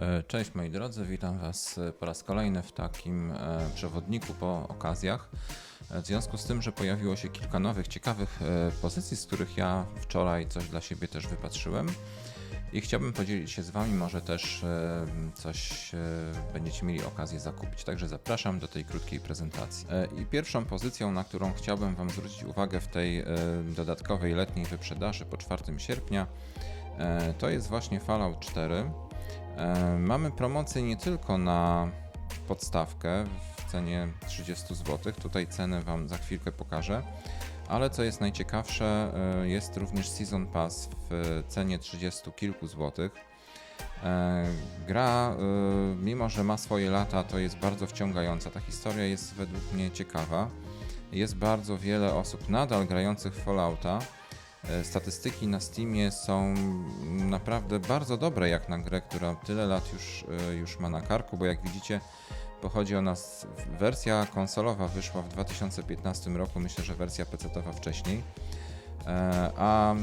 E, Cześć moi drodzy, witam Was e, po raz kolejny w takim e, przewodniku po okazjach. W związku z tym, że pojawiło się kilka nowych, ciekawych pozycji, z których ja wczoraj coś dla siebie też wypatrzyłem i chciałbym podzielić się z Wami, może też coś będziecie mieli okazję zakupić. Także zapraszam do tej krótkiej prezentacji. I pierwszą pozycją, na którą chciałbym Wam zwrócić uwagę w tej dodatkowej letniej wyprzedaży po 4 sierpnia, to jest właśnie Fallout 4. E, Mamy promocję nie tylko na podstawkę w cenie 30 zł. Tutaj ceny Wam za chwilkę pokażę. Ale co jest najciekawsze, e, jest również Season Pass w cenie 30 kilku złotych. E, Gra, mimo że ma swoje lata, to jest bardzo wciągająca. Ta historia jest według mnie ciekawa. Jest bardzo wiele osób nadal grających w Fallouta. E, Statystyki na Steamie są naprawdę bardzo dobre jak na grę, która tyle lat już, e, już ma na karku, bo jak widzicie pochodzi ona wersja konsolowa wyszła w 2015 roku, myślę, że wersja PC-towa wcześniej. E, A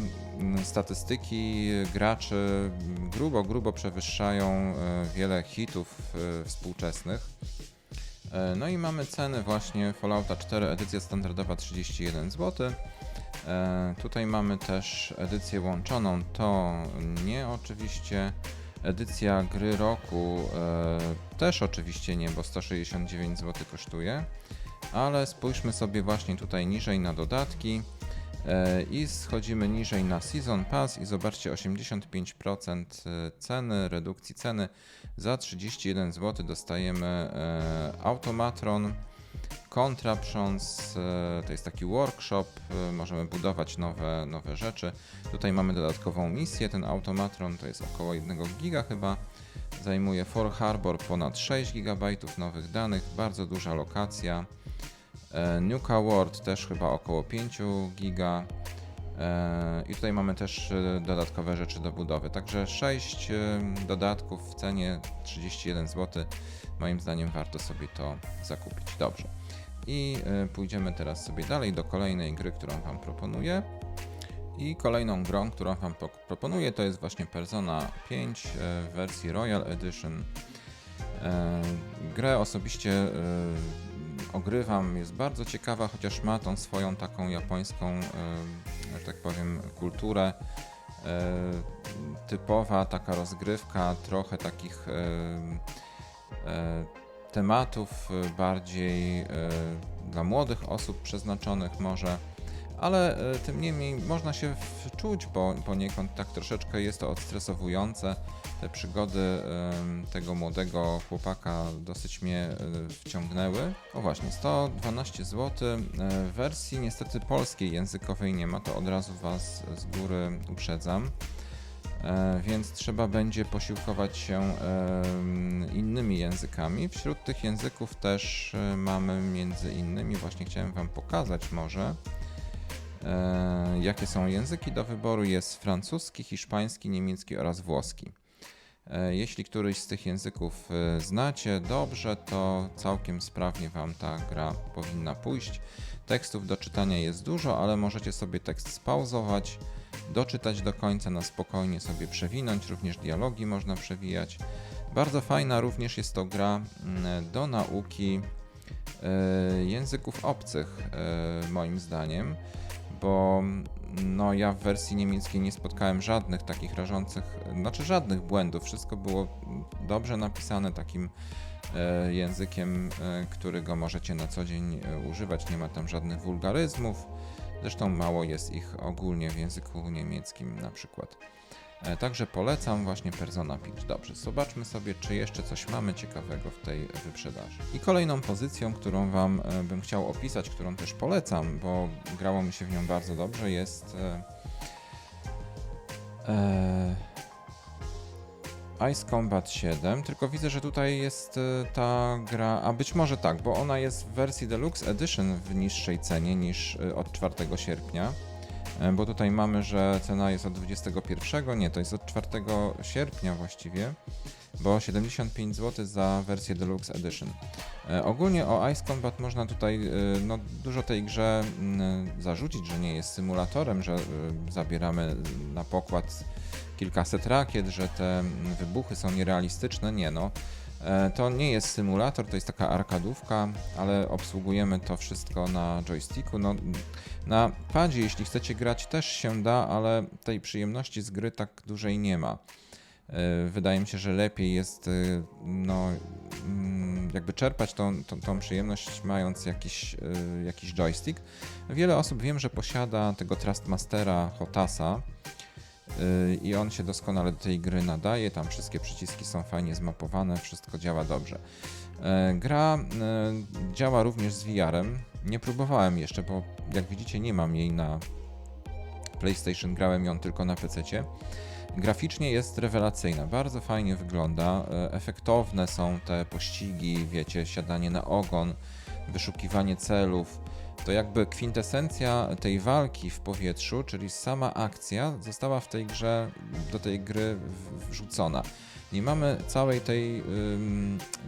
statystyki graczy grubo, grubo przewyższają wiele hitów współczesnych. No i mamy ceny właśnie Fallouta 4 edycja standardowa 31 zł. E, Tutaj mamy też edycję łączoną, to nie oczywiście. Edycja gry roku e, też oczywiście nie, bo 169 zł kosztuje. Ale spójrzmy sobie właśnie tutaj niżej na dodatki e, i schodzimy niżej na Season Pass i zobaczcie 85% ceny, redukcji ceny. Za 31 zł dostajemy Automatron, Contraprząs, e, to jest taki workshop, e, możemy budować nowe, nowe rzeczy. Tutaj mamy dodatkową misję, ten Automatron to jest około 1 giga chyba. Zajmuje For Harbor ponad 6 GB nowych danych, bardzo duża lokacja. E, Nuka World też chyba około 5 giga. E, I tutaj mamy też e, dodatkowe rzeczy do budowy. Także 6 e, dodatków w cenie 31 zł. Moim zdaniem warto sobie to zakupić. Dobrze. I pójdziemy teraz sobie dalej do kolejnej gry, którą Wam proponuję. I kolejną grą, którą Wam po- proponuję, to jest właśnie Persona 5 e, w wersji Royal Edition. Grę osobiście ogrywam, jest bardzo ciekawa, chociaż ma tą swoją taką japońską, że tak powiem, kulturę. E, Typowa taka rozgrywka, trochę takich e, tematów e, bardziej dla młodych osób przeznaczonych może, ale tym niemniej można się wczuć, bo poniekąd tak troszeczkę jest to odstresowujące. Te przygody tego młodego chłopaka dosyć mnie e, wciągnęły. O właśnie, 112 zł. W wersji niestety polskiej językowej nie ma, to od razu Was z góry uprzedzam. E, więc trzeba będzie posiłkować się innymi językami. Wśród tych języków też e, mamy między innymi, właśnie chciałem Wam pokazać może, jakie są języki do wyboru. Jest francuski, hiszpański, niemiecki oraz włoski. E, Jeśli któryś z tych języków e, znacie dobrze, to całkiem sprawnie Wam ta gra powinna pójść. Tekstów do czytania jest dużo, ale możecie sobie tekst spauzować, doczytać do końca, na spokojnie sobie przewinąć, również dialogi można przewijać. Bardzo fajna również jest to gra mm, do nauki e, języków obcych, moim zdaniem, bo no, ja w wersji niemieckiej nie spotkałem żadnych takich rażących, znaczy żadnych błędów. Wszystko było dobrze napisane takim e, językiem, e, którego możecie na co dzień e, używać. Nie ma tam żadnych wulgaryzmów. Zresztą mało jest ich ogólnie w języku niemieckim na przykład. E, Także polecam właśnie Persona 5. Dobrze, zobaczmy sobie, czy jeszcze coś mamy ciekawego w tej wyprzedaży. I kolejną pozycją, którą Wam e, bym chciał opisać, którą też polecam, bo grało mi się w nią bardzo dobrze, jest e, Ice Combat 7. Tylko widzę, że tutaj jest ta gra, a być może tak, bo ona jest w wersji Deluxe Edition w niższej cenie niż od 4 sierpnia. E, Bo tutaj mamy, że cena jest od 21, nie, to jest od 4 sierpnia właściwie, bo 75 zł za wersję Deluxe Edition. E, Ogólnie o Ice Combat można tutaj e, no, dużo tej grze mm, zarzucić, że nie jest symulatorem, że zabieramy na pokład kilkaset rakiet, że te mm, wybuchy są nierealistyczne. Nie no. E, To nie jest symulator, to jest taka arkadówka, ale obsługujemy to wszystko na joysticku. No, na padzie, jeśli chcecie grać, też się da, ale tej przyjemności z gry tak dużej nie ma. E, Wydaje mi się, że lepiej jest e, no, mm, jakby czerpać tą, tą, tą przyjemność mając jakiś, jakiś joystick. Wiele osób wiem, że posiada tego Trustmastera Hotasa i on się doskonale do tej gry nadaje. Tam wszystkie przyciski są fajnie zmapowane, wszystko działa dobrze. E, Gra e, działa również z VR-em. Nie próbowałem jeszcze, bo jak widzicie, nie mam jej na PlayStation, grałem ją tylko na PC. Graficznie jest rewelacyjna, bardzo fajnie wygląda. e, Efektowne są te pościgi, wiecie, siadanie na ogon, wyszukiwanie celów. To jakby kwintesencja tej walki w powietrzu, czyli sama akcja, została w tej grze, do tej gry wrzucona. Nie mamy całej tej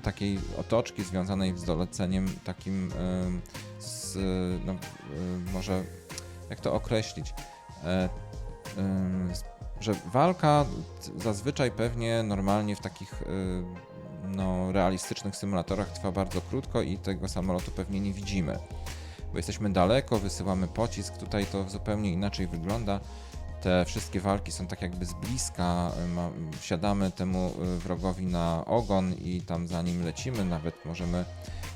takiej otoczki związanej z doleceniem takim z, no, ym, może jak to określić, e, że walka zazwyczaj pewnie normalnie w takich y, no, realistycznych symulatorach trwa bardzo krótko i tego samolotu pewnie nie widzimy, bo jesteśmy daleko, wysyłamy pocisk, tutaj to zupełnie inaczej wygląda. Te wszystkie walki są tak jakby z bliska, siadamy temu y, wrogowi na ogon i tam za nim lecimy, nawet możemy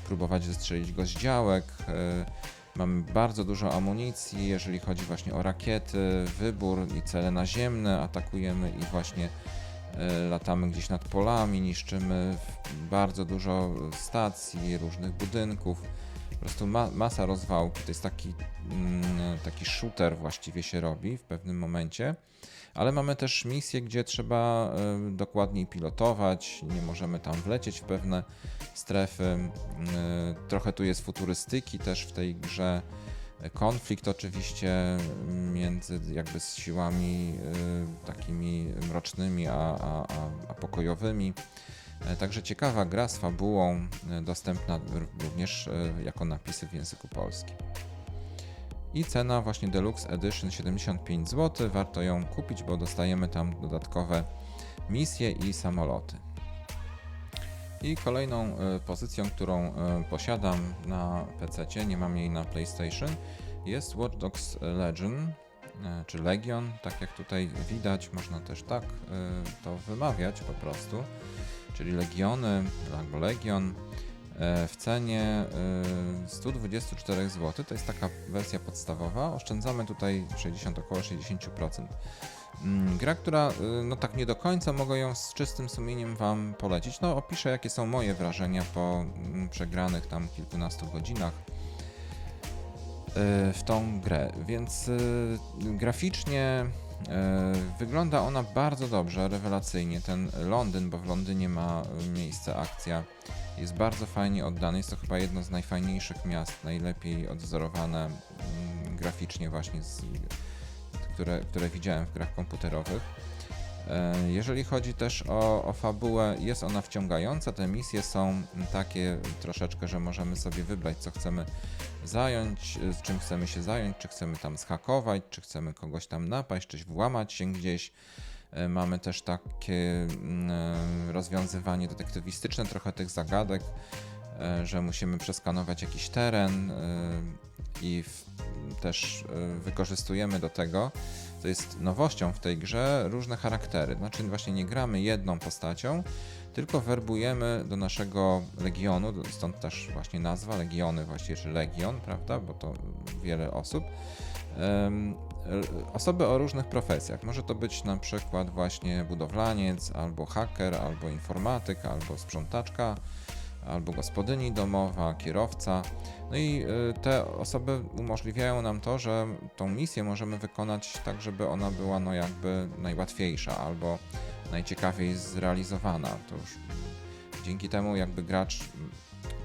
próbować zestrzelić go z działek. y, Mamy bardzo dużo amunicji, jeżeli chodzi właśnie o rakiety, wybór i cele naziemne. Atakujemy i właśnie latamy gdzieś nad polami, niszczymy bardzo dużo stacji, różnych budynków. Po prostu ma, masa rozwałki. To jest taki, mm, taki shooter właściwie się robi w pewnym momencie. Ale mamy też misje, gdzie trzeba e, dokładniej pilotować, nie możemy tam wlecieć w pewne strefy. E, Trochę tu jest futurystyki też w tej grze. Konflikt oczywiście między jakby siłami e, takimi mrocznymi, a, a, a, pokojowymi. E, Także ciekawa gra z fabułą, e, dostępna również e, jako napisy w języku polskim. I cena właśnie Deluxe Edition 75 zł. Warto ją kupić, bo dostajemy tam dodatkowe misje i samoloty. I kolejną e, pozycją, którą e, posiadam na PC, nie mam jej na PlayStation, jest Watch Dogs Legion, e, czy Legion, tak jak tutaj widać, można też tak to wymawiać po prostu, czyli Legiony albo Legion w cenie e, 124 zł. To jest taka wersja podstawowa. Oszczędzamy tutaj 60, około 60%. Mm, Gra, która y, no tak nie do końca mogę ją z czystym sumieniem Wam polecić. No opiszę jakie są moje wrażenia po mm, przegranych tam kilkunastu godzinach w tą grę. Więc graficznie wygląda ona bardzo dobrze, rewelacyjnie. Ten Londyn, bo w Londynie ma miejsce akcja, jest bardzo fajnie oddany. Jest to chyba jedno z najfajniejszych miast, najlepiej odwzorowane mm, graficznie właśnie z które, które widziałem w grach komputerowych. E, Jeżeli chodzi też o, o fabułę, jest ona wciągająca. Te misje są takie troszeczkę, że możemy sobie wybrać, co chcemy zająć, z czym chcemy się zająć, czy chcemy tam zhakować, czy chcemy kogoś tam napaść, czy włamać się gdzieś. E, Mamy też takie mm, e, rozwiązywanie detektywistyczne trochę tych zagadek, e, że musimy przeskanować jakiś teren i też wykorzystujemy do tego, co jest nowością w tej grze, różne charaktery. Znaczy właśnie nie gramy jedną postacią, tylko werbujemy do naszego legionu, stąd też właśnie nazwa legiony, właściwie czy legion, prawda, bo to wiele osób. E, Osoby o różnych profesjach. Może to być na przykład właśnie budowlaniec, albo haker, albo informatyk, albo sprzątaczka, albo gospodyni domowa, kierowca. No i y, te osoby umożliwiają nam to, że tą misję możemy wykonać tak, żeby ona była no jakby najłatwiejsza albo najciekawiej zrealizowana. To już dzięki temu jakby gracz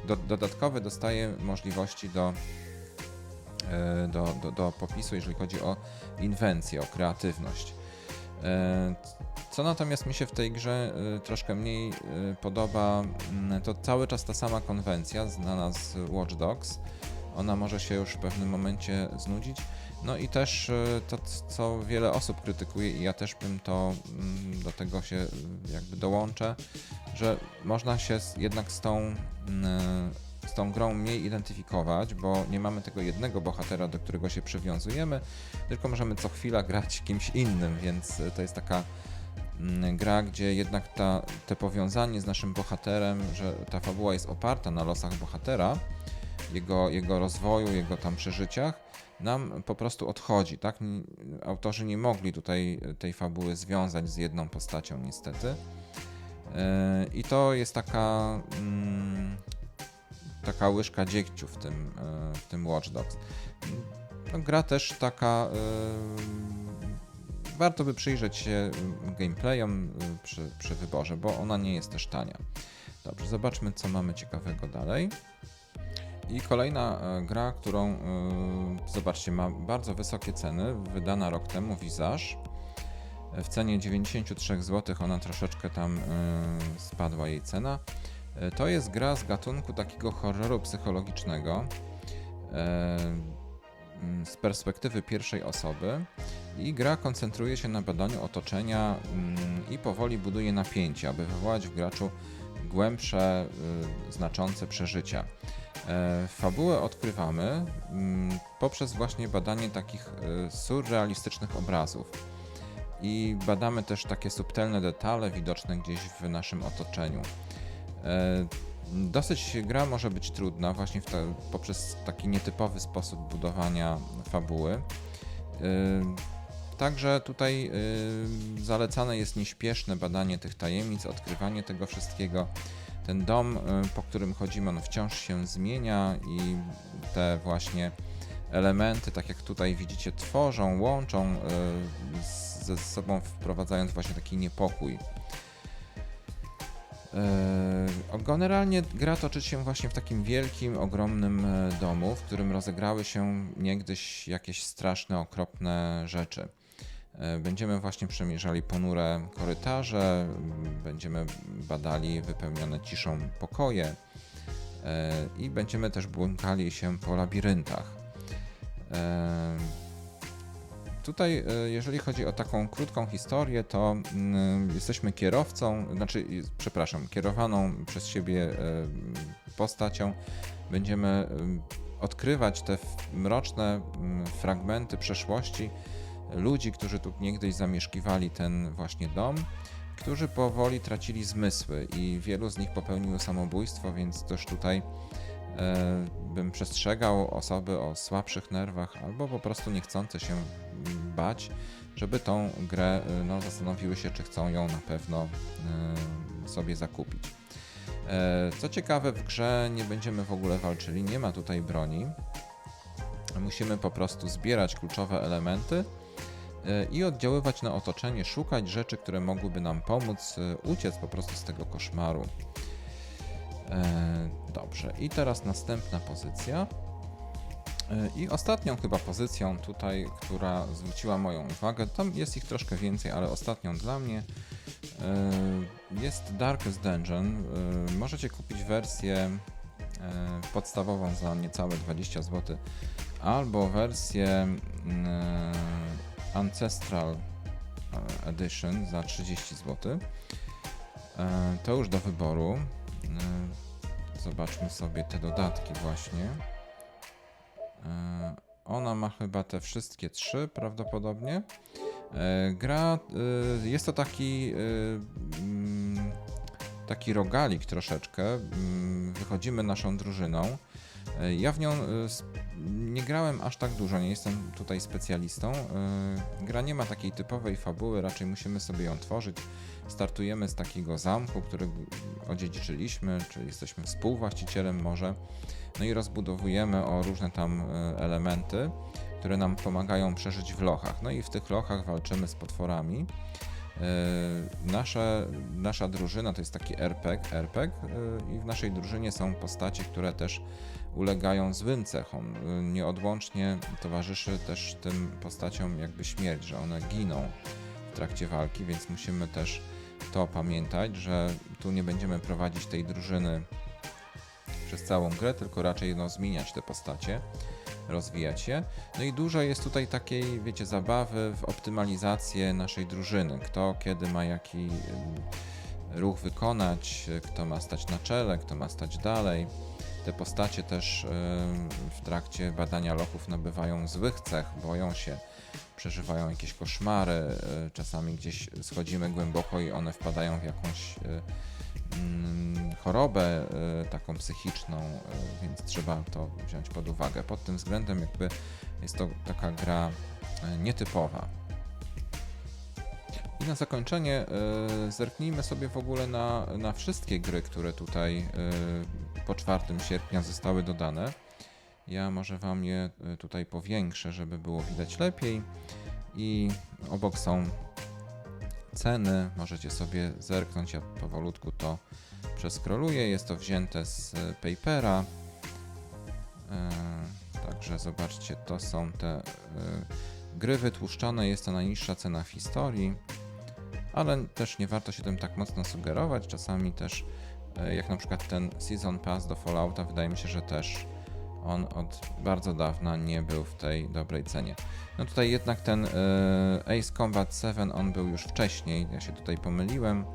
do, dodatkowe dostaje możliwości do, e, do, do, do popisu, jeżeli chodzi o inwencję, o kreatywność. E, Co natomiast mi się w tej grze y, troszkę mniej podoba, mm, to cały czas ta sama konwencja znana z Watch Dogs. ona może się już w pewnym momencie znudzić. No i też e, to, co wiele osób krytykuje, i ja też bym to mm, do tego się jakby dołączę, że można się jednak z tą, mm, tą grą mniej identyfikować, bo nie mamy tego jednego bohatera, do którego się przywiązujemy, tylko możemy co chwila grać kimś innym, więc y, to jest taka mm, gra, gdzie jednak ta, te powiązanie z naszym bohaterem, że ta fabuła jest oparta na losach bohatera, jego, jego rozwoju, jego tam przeżyciach, nam po prostu odchodzi, tak? Autorzy nie mogli tutaj tej fabuły związać z jedną postacią, niestety. Yy, I to jest taka, mm, taka łyżka dziegciu w tym, yy, w tym Watch Dogs. No, gra też taka. Yy, warto by przyjrzeć się gameplayom yy, przy, przy wyborze, bo ona nie jest też tania. Dobrze, zobaczmy, co mamy ciekawego dalej. I kolejna e, gra, którą e, zobaczcie, ma bardzo wysokie ceny, wydana rok temu Visage. E, W cenie 93 zł ona troszeczkę tam e, spadła jej cena. E, To jest gra z gatunku takiego horroru psychologicznego e, mm, z perspektywy pierwszej osoby i gra koncentruje się na badaniu otoczenia mm, i powoli buduje napięcie, aby wywołać w graczu głębsze, y, znaczące przeżycia. E, Fabułę odkrywamy mm, poprzez właśnie badanie takich y, surrealistycznych obrazów. I badamy też takie subtelne detale widoczne gdzieś w naszym otoczeniu. E, Dosyć gra może być trudna właśnie te, poprzez taki nietypowy sposób budowania fabuły. Y, Także tutaj y, zalecane jest nieśpieszne badanie tych tajemnic, odkrywanie tego wszystkiego. Ten dom, po którym chodzimy, on wciąż się zmienia i te właśnie elementy, tak jak tutaj widzicie, tworzą, łączą ze sobą, wprowadzając właśnie taki niepokój. Yy, Generalnie gra toczy się właśnie w takim wielkim, ogromnym e, domu, w którym rozegrały się niegdyś jakieś straszne, okropne rzeczy. E, Będziemy właśnie przemierzali ponure korytarze, będziemy badali wypełnione ciszą pokoje e, i będziemy też błąkali się po labiryntach. E, Tutaj, e, jeżeli chodzi o taką krótką historię, to mm, jesteśmy kierowcą, znaczy, przepraszam, kierowaną przez siebie e, postacią. Będziemy em, odkrywać te mroczne mm, fragmenty przeszłości ludzi, którzy tu niegdyś zamieszkiwali ten właśnie dom, którzy powoli tracili zmysły i wielu z nich popełniło samobójstwo, więc też tutaj e, bym przestrzegał osoby o słabszych nerwach albo po prostu niechcące się bać, żeby tą grę y, no, zastanowiły się, czy chcą ją na pewno y, sobie zakupić. E, Co ciekawe, w grze nie będziemy w ogóle walczyli, nie ma tutaj broni. Musimy po prostu zbierać kluczowe elementy i oddziaływać na otoczenie, szukać rzeczy, które mogłyby nam pomóc uciec po prostu z tego koszmaru. E, Dobrze, i teraz następna pozycja. E, I ostatnią chyba pozycją tutaj, która zwróciła moją uwagę, tam jest ich troszkę więcej, ale ostatnią dla mnie e, jest Darkest Dungeon. Możecie kupić wersję podstawową za niecałe 20 zł, albo wersję mm, Ancestral Edition za 30 zł. To już do wyboru. E, Zobaczmy sobie te dodatki właśnie. E, Ona ma chyba te wszystkie trzy prawdopodobnie. E, Gra, jest to taki mm, taki rogalik troszeczkę. Mm, Wychodzimy naszą drużyną. Ja w nią nie grałem aż tak dużo, nie jestem tutaj specjalistą. Gra nie ma takiej typowej fabuły, raczej musimy sobie ją tworzyć. Startujemy z takiego zamku, który odziedziczyliśmy, czy jesteśmy współwłaścicielem może. No i rozbudowujemy o różne tam e, elementy, które nam pomagają przeżyć w lochach. No i w tych lochach walczymy z potworami. E, Nasze, nasza drużyna to jest taki RPG, RPG e, i w naszej drużynie są postacie, które też ulegają złym cechom. Nieodłącznie towarzyszy też tym postaciom jakby śmierć, że one giną w trakcie walki, więc musimy też to pamiętać, że tu nie będziemy prowadzić tej drużyny przez całą grę, tylko raczej no, zmieniać te postacie, rozwijać je. No i dużo jest tutaj takiej, wiecie, zabawy w optymalizację naszej drużyny. Kto kiedy ma jaki ym, ruch wykonać, kto ma stać na czele, kto ma stać dalej. Te postacie też ym, w trakcie badania lochów nabywają złych cech, boją się, przeżywają jakieś koszmary, y, czasami gdzieś schodzimy głęboko i one wpadają w jakąś y, mm, chorobę taką psychiczną, więc trzeba to wziąć pod uwagę. Pod tym względem jakby jest to taka gra nietypowa. I na zakończenie y, zerknijmy sobie w ogóle na, na wszystkie gry, które tutaj y, po 4 sierpnia zostały dodane. Ja może Wam je y, tutaj powiększę, żeby było widać lepiej. I obok są ceny, możecie sobie zerknąć, ja powolutku to przeskroluję. Jest to wzięte z Papera. Także zobaczcie, to są te gry wytłuszczone, jest to najniższa cena w historii, ale też nie warto się tym tak mocno sugerować. Czasami też, y, jak na przykład ten Season Pass do Fallouta, wydaje mi się, że też on od bardzo dawna nie był w tej dobrej cenie. No tutaj jednak ten y, Ace Combat 7, on był już wcześniej, ja się tutaj pomyliłem. Y,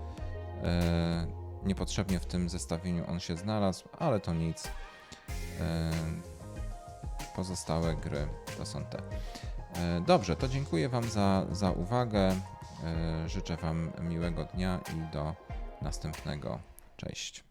niepotrzebnie w tym zestawieniu on się znalazł, ale to nic. Pozostałe gry to są te. E, Dobrze, to dziękuję Wam za, za uwagę. E, Życzę Wam miłego dnia i do następnego. Cześć.